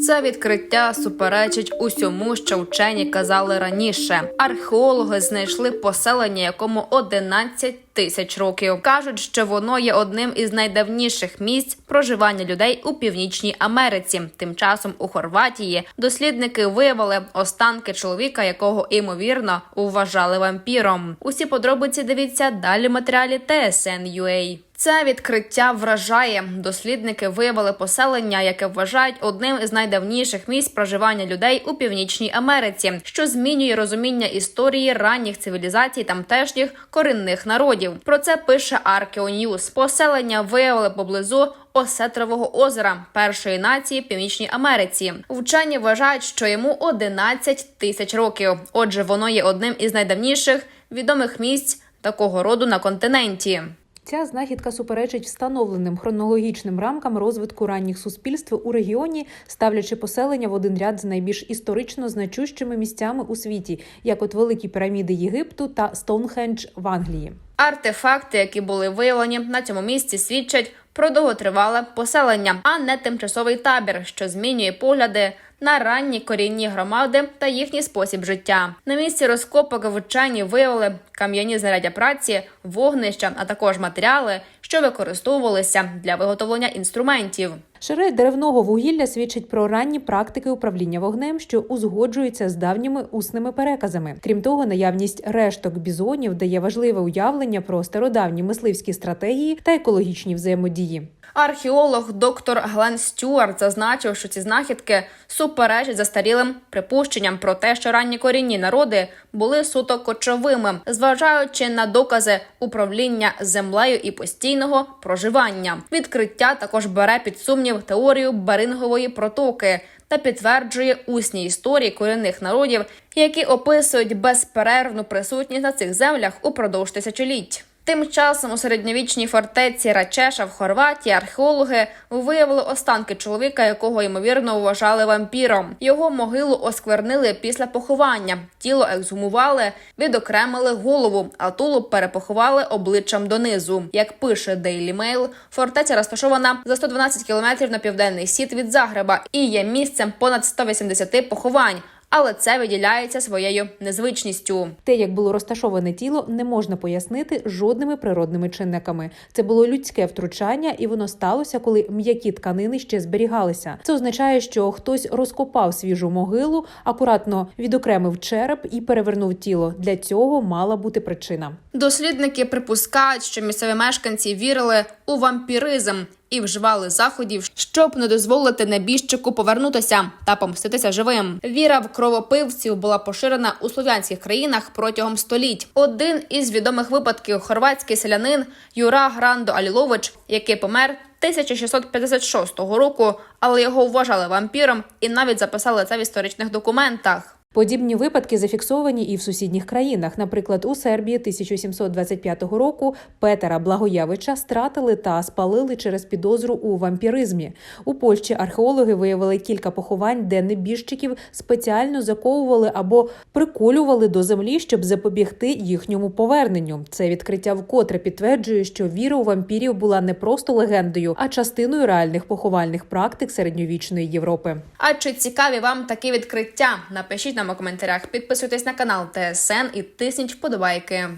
Це відкриття суперечить усьому, що вчені казали раніше. Археологи знайшли поселення, якому 11 тисяч років. кажуть, що воно є одним із найдавніших місць проживання людей у північній Америці. Тим часом у Хорватії дослідники виявили останки чоловіка, якого ймовірно вважали вампіром. Усі подробиці дивіться далі в матеріалі TSN.ua. Це відкриття вражає. Дослідники виявили поселення, яке вважають одним із найдавніших місць проживання людей у північній Америці, що змінює розуміння історії ранніх цивілізацій тамтешніх корінних народів. Про це пише Archaeonews. Поселення виявили поблизу Осетрового озера першої нації в Північній Америці. Вчені вважають, що йому 11 тисяч років. Отже, воно є одним із найдавніших відомих місць такого роду на континенті. Ця знахідка суперечить встановленим хронологічним рамкам розвитку ранніх суспільств у регіоні, ставлячи поселення в один ряд з найбільш історично значущими місцями у світі, як от великі піраміди Єгипту та Стоунхендж в Англії. Артефакти, які були виявлені на цьому місці, свідчать про довготривале поселення, а не тимчасовий табір, що змінює погляди на ранні корінні громади та їхній спосіб життя. На місці розкопок вчені виявили кам'яні знаряддя праці, вогнища, а також матеріали, що використовувалися для виготовлення інструментів. Шари деревного вугілля свідчать про ранні практики управління вогнем, що узгоджуються з давніми усними переказами. Крім того, наявність решток бізонів дає важливе уявлення про стародавні мисливські стратегії та екологічні взаємодії. Археолог доктор Глен Стюарт зазначив, що ці знахідки суперечать застарілим припущенням про те, що ранні корінні народи були суто кочовими, зважаючи на докази управління землею і постійного проживання. Відкриття також бере під сумнів теорію Берингової протоки. Та підтверджує усні історії корінних народів, які описують безперервну присутність на цих землях упродовж тисячоліть. Тим часом у середньовічній фортеці Рачеша в Хорватії археологи виявили останки чоловіка, якого ймовірно вважали вампіром. Його могилу осквернили після поховання. Тіло ексгумували, відокремили голову, а тулуб перепоховали обличчям донизу. Як пише Daily Mail, фортеця розташована за 112 кілометрів на південний схід від Загреба і є місцем понад 180 поховань. Але це виділяється своєю незвичністю. Те, як було розташоване тіло, не можна пояснити жодними природними чинниками. Це було людське втручання, і воно сталося, коли м'які тканини ще зберігалися. Це означає, що хтось розкопав свіжу могилу, акуратно відокремив череп і перевернув тіло. Для цього мала бути причина. Дослідники припускають, що місцеві мешканці вірили у вампіризм і вживали заходів, щоб не дозволити небіжчику повернутися та помститися живим. Віра в кровопивців була поширена у слов'янських країнах протягом століть. Один із відомих випадків хорватський селянин Юра Грандо Алілович, який помер 1656 року, але його вважали вампіром і навіть записали це в історичних документах. Подібні випадки зафіксовані і в сусідніх країнах. Наприклад, у Сербії 1725 року Петера Благоявича стратили та спалили через підозру у вампіризмі. У Польщі археологи виявили кілька поховань, де небіжчиків спеціально заковували або приколювали до землі, щоб запобігти їхньому поверненню. Це відкриття вкотре підтверджує, що віра у вампірів була не просто легендою, а частиною реальних поховальних практик середньовічної Європи. А чи цікаві вам такі відкриття? Напишіть нам у коментарях, підписуйтесь на канал ТСН і тисніть вподобайки.